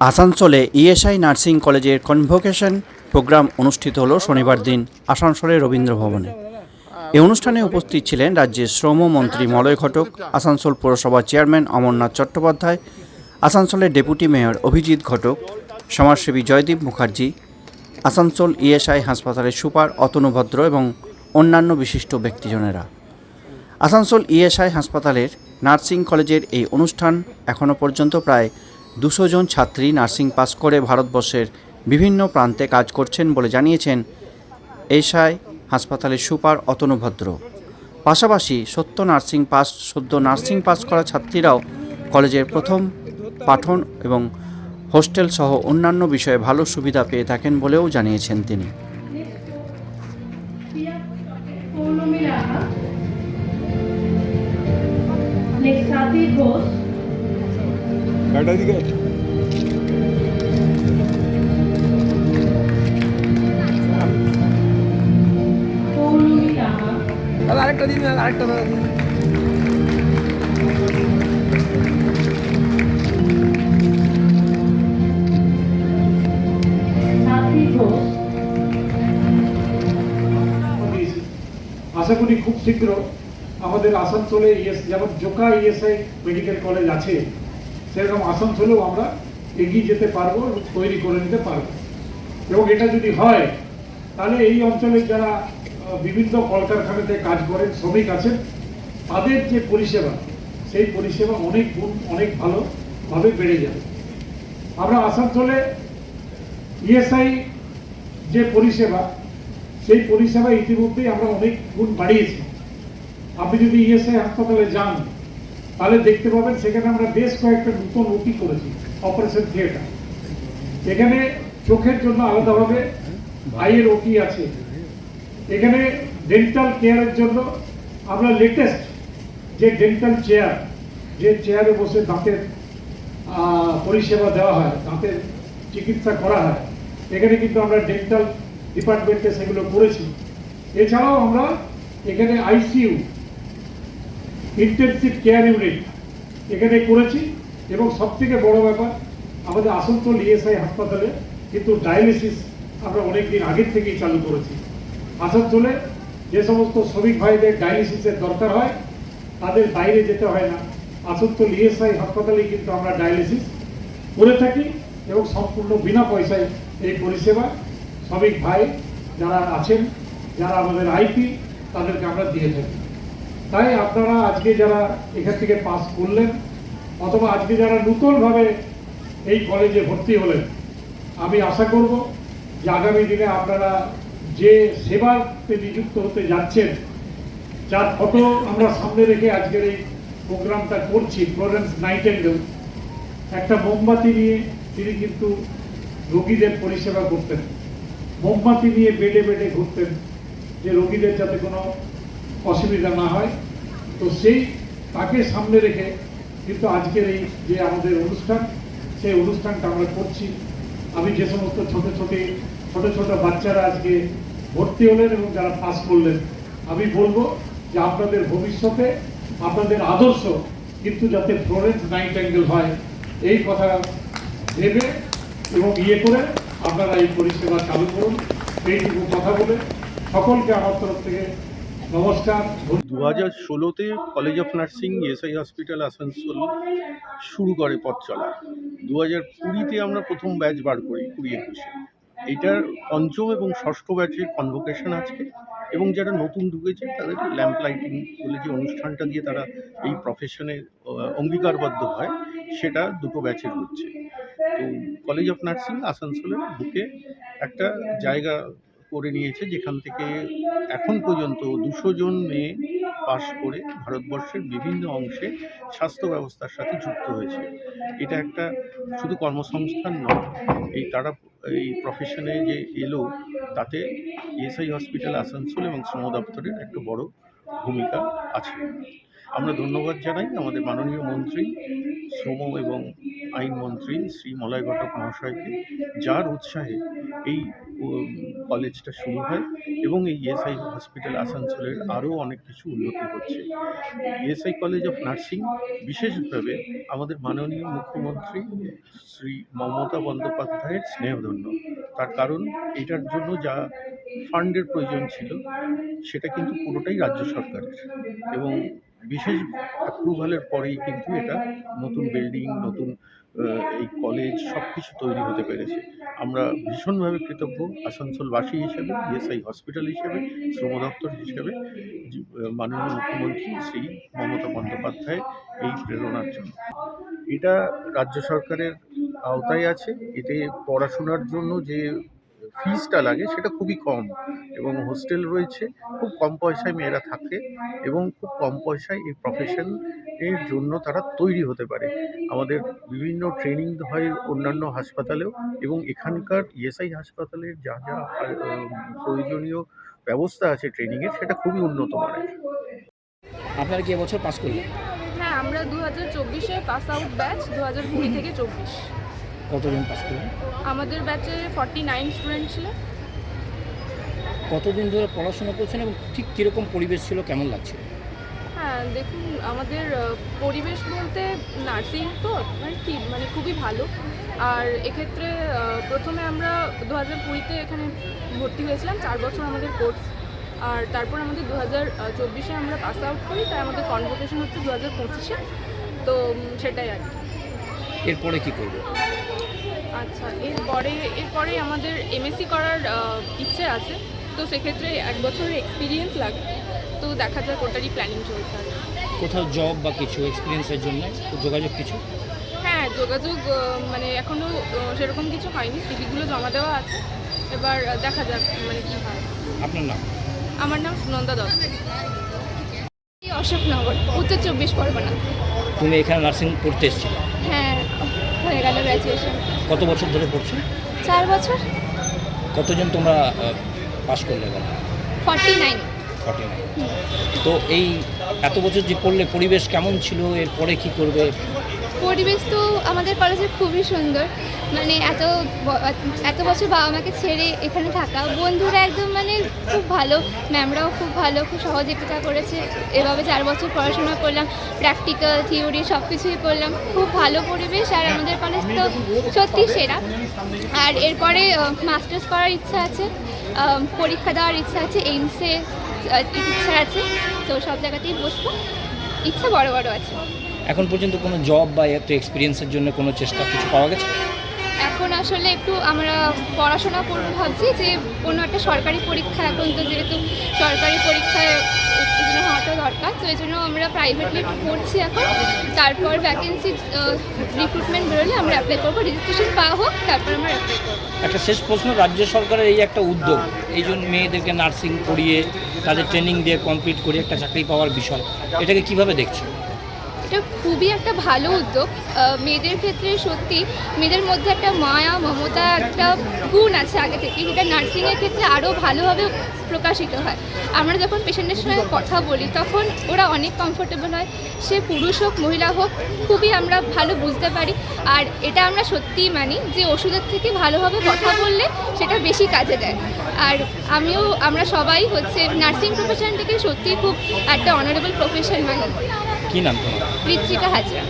আসানসোলে ESI nursing কলেজের convocation programme অনুষ্ঠিত হলো শনিবার দিন আসানসোলের রবীন্দ্র ভবনে। এই অনুষ্ঠানে উপস্থিত ছিলেন রাজ্যের শ্রমমন্ত্রী মলয় ঘটক, আসানসোল পৌরসভার চেয়ারম্যান অমরনাথ চট্টোপাধ্যায়, আসানসোলের ডেপুটি মেয়র অভিজিৎ ঘটক, সমাজসেবী জয়দীপ মুখার্জি, আসানসোল ইএসআই হাসপাতালের সুপার অতনু ভদ্র এবং অন্যান্য বিশিষ্ট ব্যক্তিজনেরা। আসানসোল ইএসআই হাসপাতালের নার্সিং কলেজের এই অনুষ্ঠান এখনও পর্যন্ত প্রায় দুশো জন ছাত্রী নার্সিং পাস করে ভারতবর্ষের বিভিন্ন প্রান্তে কাজ করছেন বলে জানিয়েছেন এসআই হাসপাতালের সুপার অতনু ভদ্র। পাশাপাশি সত্য নার্সিং পাস, সদ্য নার্সিং পাস করা ছাত্রীরাও কলেজের প্রথম পাঠন এবং হোস্টেল সহ অন্যান্য বিষয়ে ভালো সুবিধা পেয়ে থাকেন বলেও জানিয়েছেন তিনি। ঘোষ গাড়িটা দিকে। আরেকটা দিন, আরেকটা আশা করি খুব শীঘ্র আমাদের আসানসোলে যেমন জোকা ইএসআই মেডিকেল কলেজ আছে সেরকম আসানসোলেও আমরা এগিয়ে যেতে পারব তৈরি করে নিতে পারব। এবং এটা যদি হয়, তাহলে এই অঞ্চলের যারা বিভিন্ন কলকারখানাতে কাজ করেন, শ্রমিক আছেন, তাদের যে পরিষেবা, সেই পরিষেবা অনেক গুণ, অনেক ভালোভাবে বেড়ে যাবে। আমরা আসানসোলে ইএসআই যে পরিষেবা, সেই পরিষেবা ইতিমধ্যেই আমরা অনেক গুণ বাড়িয়েছি। আপনি যদি ইএসআই হাসপাতালে যান তাহলে দেখতে পাবেন সেখানে আমরা বেশ কয়েকটা নতুন ওপি করেছি অপারেশন থিয়েটার এখানে চোখের জন্য আলাদাভাবে আইয়ের ওপি আছে। এখানে ডেন্টাল কেয়ারের জন্য আমরা লেটেস্ট যে ডেন্টাল চেয়ার যে চেয়ারে বসে দাঁতের পরিষেবা দেওয়া হয়, দাঁতের চিকিৎসা করা হয়, এখানে কিন্তু আমরা ডেন্টাল ডিপার্টমেন্টে সেগুলো করেছি। এছাড়াও আমরা এখানে আইসিইউ ইন্টেনসিভ কেয়ার ইউনিট এখানে করেছি এবং সব থেকে বড় ব্যাপার, আমাদের আসানসোল ইএসআই হাসপাতালে কিন্তু ডায়ালিসিস আমরা অনেক দিন আগের থেকেই চালু করেছি। আসানসোলে যে সমস্ত শ্রমিক ভাইদের ডায়ালিসিসের দরকার হয়, তাদের বাইরে যেতে হয় না। আসানসোল ইএসআই হাসপাতালে কিন্তু আমরা ডায়ালিসিস করে থাকি এবং সম্পূর্ণ বিনা পয়সায় এই পরিষেবা শ্রমিক ভাই যারা আছেন, যারা আমাদের আইপি, তাদেরকে আমরা দিয়ে থাকি। তাই আপনারা আজকে যারা এখান থেকে পাস করলেন, অথবা আজকে যারা নতুনভাবে এই কলেজে ভর্তি হলেন, আমি আশা করব যে আগামী দিনে আপনারা যে সেবাতে নিযুক্ত হতে যাচ্ছেন, যার ফটো আমরা সামনে রেখে আজকের এই প্রোগ্রামটা করছি ফ্লোরেন্স নাইটেঙ্গেল একটা মোমবাতি নিয়ে তিনি কিন্তু রোগীদের পরিষেবা করতেন। মোমবাতি নিয়ে বেডে বেডে ঘুরতেন, যে রোগীদের যাতে কোনো অসুবিধা না হয়। তো সেই তাকে সামনে রেখে কিন্তু আজকের এই যে আমাদের অনুষ্ঠান, সেই অনুষ্ঠানটা আমরা করছি। আমি যে সমস্ত ছোট ছোট ছোট ছোট বাচ্চারা আজকে ভর্তি হলেন এবং যারা পাস করলেন, আমি বলব যে আপনাদের ভবিষ্যতে, আপনাদের আদর্শ কিন্তু যাতে ফ্লোরেন্স নাইট অ্যাঙ্গেল হয়, এই কথা ভেবে এবং ইয়ে করে আপনারা এই পরিষেবা চালু করুন। এইটুকু কথা বলে সকলকে আমার তরফ থেকে নমস্কার দু হাজার ষোলোতে college of nursing SI hospital Asansol শুরু করে পথ চলা। দু হাজার কুড়িতে আমরা প্রথম ব্যাচ বার করি কুড়ি একুশে। এটার পঞ্চম এবং ষষ্ঠ ব্যাচের কনভোকেশন আছে এবং যারা নতুন ঢুকেছে, তাদের ল্যাম্প লাইটিং বলে যে অনুষ্ঠানটা দিয়ে তারা এই প্রফেশনে অঙ্গীকারবদ্ধ হয়, সেটা দুটো ব্যাচের হচ্ছে। তো কলেজ অফ নার্সিং আসানসোলে ঢুকে একটা জায়গা করে নিয়েছে, যেখান থেকে এখন পর্যন্ত দুশো জন মেয়ে পাশ করে ভারতবর্ষের বিভিন্ন অংশে স্বাস্থ্য ব্যবস্থার সাথে যুক্ত হয়েছে। এটা একটা শুধু কর্মসংস্থান নয়, এই তারা, এই প্রফেশনে যে এলো, তাতে এসআই হসপিটাল আসানসোল এবং শ্রম দপ্তরের একটা বড় ভূমিকা আছে। আমরা ধন্যবাদ জানাই আমাদের মাননীয় মন্ত্রী, শ্রম এবং আইন মন্ত্রী শ্রী মলয় ঘটক মহাশয়কে, যার উৎসাহে এই কলেজটা শুরু হয় এবং এই ইএসআই হসপিটাল আসানসোলের আরও অনেক কিছু উন্নতি হচ্ছে। ইএসআই কলেজ অফ নার্সিং, বিশেষভাবে আমাদের মাননীয় মুখ্যমন্ত্রী শ্রী মমতা বন্দ্যোপাধ্যায়ের স্নেহধন্য। তার কারণ এটার জন্য যা ফান্ডের প্রয়োজন ছিল, সেটা কিন্তু পুরোটাই রাজ্য সরকারের এবং বিশেষ অ্যাপ্রুভালের পরেই কিন্তু এটা নতুন বিল্ডিং নতুন এই কলেজ সব কিছু তৈরি হতে পেরেছে। আমরা ভীষণভাবে কৃতজ্ঞ আসানসোলবাসী হিসেবে ইএসআই হসপিটাল হিসেবে, শ্রম দপ্তর হিসেবে মাননীয় মুখ্যমন্ত্রী শ্রী মমতা বন্দ্যোপাধ্যায় এই প্রেরণার জন্য। এটা রাজ্য সরকারের আওতায় আছে। এতে পড়াশোনার জন্য যে ফিজটা লাগে সেটা খুবই কম এবং হোস্টেল রয়েছে খুব কম পয়সায় মেয়েরা থাকে এবং খুব কম পয়সায় এই প্রফেশন এর জন্য তারা তৈরি হতে পারে। আমাদের বিভিন্ন ট্রেনিং হয় অন্যান্য হাসপাতালেও এবং এখানকার ইএসআই হাসপাতালের যা যা প্রয়োজনীয় ব্যবস্থা আছে ট্রেনিংয়ের সেটা খুবই উন্নত মানের। আপনারা কি এবছর পাস করলেন? হ্যাঁ আমরা দু হাজার চব্বিশে পাস আউট ব্যাচ দু হাজার কুড়ি থেকে চব্বিশ। কতজন পাস করলেন? আমাদের ব্যাচে ফর্টি নাইন স্টুডেন্ট ছিল। কতদিন ধরে পড়াশোনা করছেন এবং ঠিক কীরকম পরিবেশ ছিল কেমন লাগছিল? হ্যাঁ দেখুন আমাদের পরিবেশ বলতে নার্সিং তো মানে কি মানে খুবই ভালো। আর এক্ষেত্রে প্রথমে আমরা দু হাজার কুড়িতে এখানে ভর্তি হয়েছিলাম চার বছর আমাদের কোর্স আর তারপর আমাদের দু হাজার চব্বিশে আমরা পাস আউট করি তাই আমাদের কনভোকেশন হচ্ছে দু হাজার পঁচিশে। তো সেটাই আর কি। এরপরে কি করবে? আচ্ছা এরপরে এরপরে আমাদের এমএসসি করার ইচ্ছে আছে। তো সেক্ষেত্রে এক বছরের এক্সপিরিয়েন্স লাগে। তো দেখা যাক ওটারই প্ল্যানিং চলছে কোথাও জব বা কিছু এক্সপিরিয়েন্সের জন্য? যোগাযোগ কিছু? হ্যাঁ যোগাযোগ মানে এখনও সেরকম কিছু হয়নি। সিভিগুলো জমা দেওয়া আছে। এবার দেখা যাক মানে কী হয়। আপনার নাম? আমার নাম সুনন্দা দত্ত। অশোকনগর উত্তর চব্বিশ পরগনা। তুমি এখানে নার্সিং পড়তে এসেছিলে? গেল গ্র্যাজুয়েশন কত বছর ধরে পড়ছো? চার বছর। কতজন তোমরা পাস করলে এবার ফর্টি নাইন ফর্টি নাইন তো এই এত বছর যে পড়লে পরিবেশ কেমন ছিল? এরপরে কি করবে? পরিবেশ তো আমাদের কলেজে খুবই সুন্দর। মানে এত এত বছর বাবা মাকে ছেড়ে এখানে থাকা, বন্ধুরা একদম মানে খুব ভালো, ম্যামরাও খুব ভালো, খুব সহযোগিতা করেছে। এভাবে চার বছর পড়াশোনা করলাম প্র্যাকটিক্যাল থিওরি সব কিছুই করলাম। খুব ভালো পরিবেশ আর আমাদের কলেজ তো সত্যি সেরা। আর এরপরে মাস্টার্স করার ইচ্ছা আছে পরীক্ষা দেওয়ার ইচ্ছা আছে, এইমসে ইচ্ছা আছে। তো সব জায়গাতেই বসবো। ইচ্ছা বড় বড় আছে। এখন পর্যন্ত কোনো জব বা এত এক্সপিরিয়েন্সের জন্য কোনো চেষ্টা কিছু পাওয়া গেছে? এখন আসলে একটু আমরা পড়াশোনা করব ভাবছি যে কোনো একটা সরকারি পরীক্ষা এখন তো যেহেতু সরকারি পরীক্ষায় উত্তীর্ণ হওয়াটা দরকার তো এই জন্য আমরা প্রাইভেটলি পড়ছি এখন। তারপর ভ্যাকেন্সি রিক্রুটমেন্ট বেরোলে আমরা অ্যাপ্লাই করব। রেজিস্ট্রেশন পাওয়া হোক তারপর আমরা অ্যাপ্লাই করব। একটা শেষ প্রশ্ন রাজ্য সরকারের এই একটা উদ্যোগ এই জন্য মেয়েদেরকে নার্সিং করিয়ে তাদের ট্রেনিং দিয়ে কমপ্লিট করে একটা চাকরি পাওয়ার বিষয় এটাকে কীভাবে দেখছ? এটা খুবই একটা ভালো উদ্যোগ। মেয়েদের ক্ষেত্রে সত্যি মেয়েদের মধ্যে একটা মায়া, মমতা, একটা গুণ আছে আগে থেকে যেটা নার্সিংয়ের ক্ষেত্রে আরও ভালোভাবে প্রকাশিত হয়। আমরা যখন পেশেন্টের সঙ্গে কথা বলি, তখন ওরা অনেক কমফোর্টেবল হয়। সে পুরুষ হোক, মহিলা হোক, খুবই আমরা ভালো বুঝতে পারি। আর এটা আমরা সত্যিই মানি যে ওষুধের থেকে ভালোভাবে কথা বললে সেটা বেশি কাজে দেয়। আর আমিও, আমরা সবাই হচ্ছে নার্সিং প্রফেশনটাকে সত্যিই খুব একটা অনারেবল প্রফেশন মানি। কি নাম তোমার? ঋত্বিকা হাজরা।